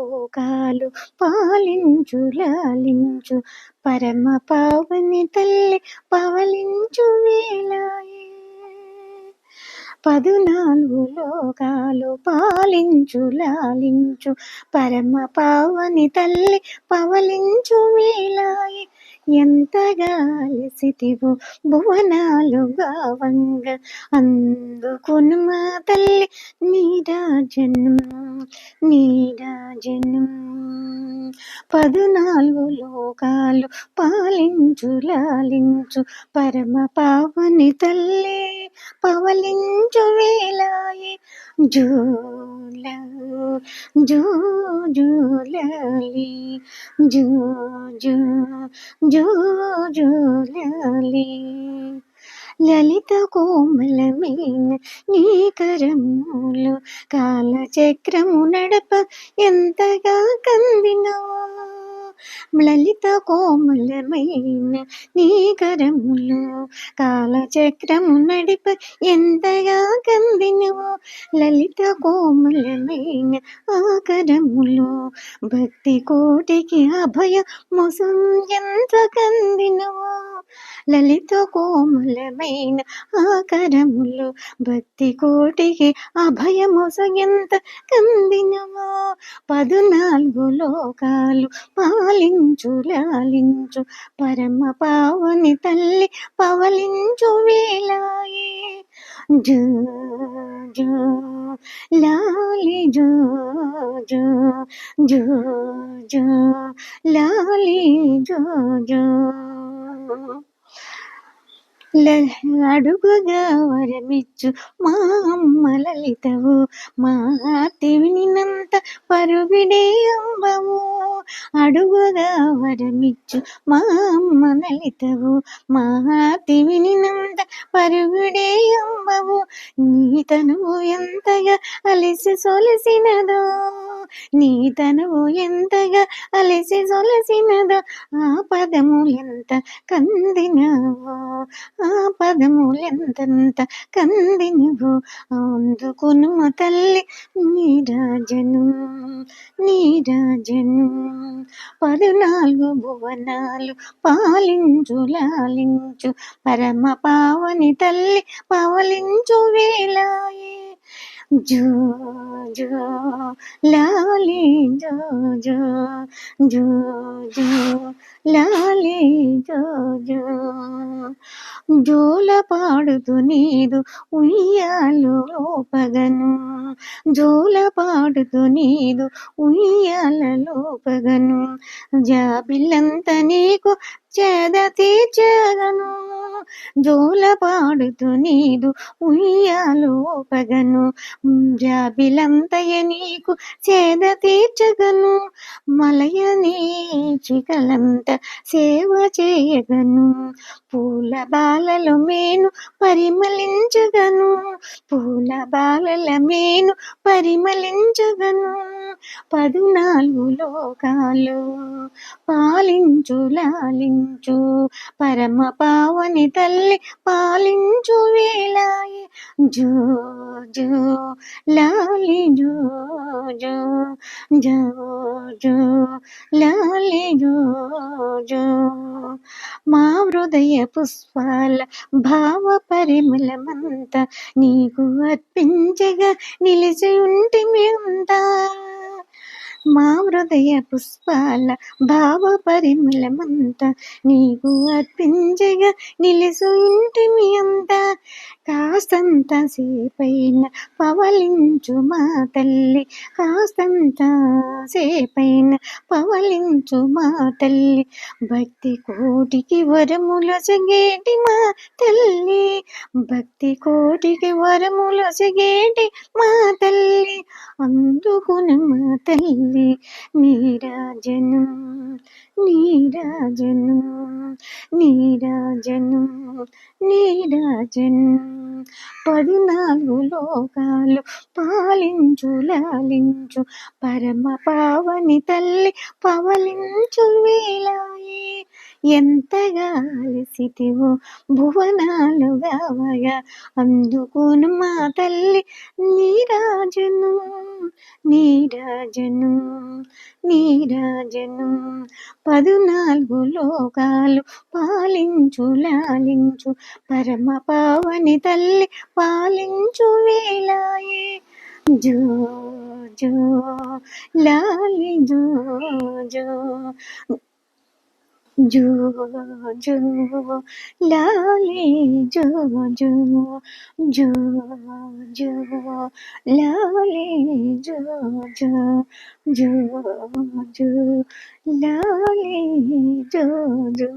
లోకాలు పాలించు లాలించు. పరమ పావని తల్లి పవలించు వేలాయే. పదునాలుగు లోకాలు పాలించు లాలించు. పరమ పావని తల్లి పవలించు వేలాయి. ఎంతగా అలసితివు భువనాలుగా వంగ అందుకును మా తల్లి నీరాజనం నీరాజనం పదునాలుగు లోకాలు పాలించు లాలించు. పరమ పావని తల్లి పవలించు వేలాయి. జూల జూ జూలాలి జూ జూ జూ జూలాలి లలిత కోమలమైన నీ కరములు కాలచక్రము నడప ఎంతగా కందినవో లలిత కోమలమైన నీ కరములు కాలచక్రము నడిప ఎంతగా కందినవు లలిత కోమలమైన ఆ కరములు భక్తి కోటికి అభయ మొసం ఎంత కందినవు లలిత కోమలమైన ఆకరములు భక్తి కోటికి అభయమొసగెంత కందినవో పదునాలుగు లోకాలు పాలిన లాలించు పరమ పావని తల్లి పవలించు వేలాయే. జో జో లాలి జో జో జో జో లాలి జో జో. అడుగుగా వరమిచ్చు మా అమ్మ లలితవు. మా తివినినంత పరుగిడే అంబము. అడుగుగా వరమిచ్చు మా అమ్మ లలితవు. మా తివినినంత పరుగుడే అంబవు నీ తనువు ఎంతగా అలసి సొలసినదో. నీ తనువు ఎంతగా అలసి సొలసినదో. ఆ పదములెంత కందినవో. ఆ కంది నువ్వు అందుకును తల్లి. నీరాజను నీరాజను పదునాలుగు భువనాలు పాలించు లాలించు పరమ పావని తల్లి పవలించు వేలాయే. జో జో లాలి జో జో జో జో లాలి జో జో. జోల పాడుతూ నీదు ఉయ్యాలు లోపగను. జోల పాడుతూ నీదు ఉయ్యాల లోపగను. జాబిలంత నీకు చేద తీర్చగను జోల పాడుతూ నీదు ఉయ్యాలు పగను జాబిలంతయ నీకు చేద తీర్చగను మలయ నీ చికలంత సేవ చేయగను. పూల బాలలు మేను పరిమళించగను పూల బాలల మేను పరిమళించగను. పదునాలుగు లోకాలు పాలించు లాలించు పరమ పావని తల్లి పాలించు వేలాయ. జో జో లాలి జో జో జో జో లాలి జో జో. మా హృదయ పుష్పాల భావ పరిమళమంత నీకు అర్పించగా నిలిచి ఉంటే మేమంతా. మా హృదయ పుష్పాల భావ పరిమళమంతా నీకు అర్పించగా నిలుసు ఇంటిమి మీ అంతా. కాస్తంత సేపైన పవలించు మా తల్లి కాస్తంత సేపైన పవలించు మా తల్లి. భక్తి కోటికి వరములు సగేటి మా తల్లి. భక్తి కోటికి వరముల సగేటి మా తల్లి అందుకుని మా తల్లి నీరాజనం నీరాజనం నీరాజనం నీరాజన్ పద్నాలుగు లోకాలు పాలించు లాలించు పరమ పావని తల్లి పవలించు వేలాయే. ఎంతగా అలసితివో భువనాలు గావగా అందుకును మా తల్లి నీరాజను నీరాజను నీరాజను. పదునాలుగు లోకాలు పాలించు లాలించు. పాలించు పరమ పావని తల్లి పాలించు వేలాయే. జో జో లాలి జో జో. జో జో లాలి జో జో. జో జో లాలి జో జో. జో జో లాలి జో జో.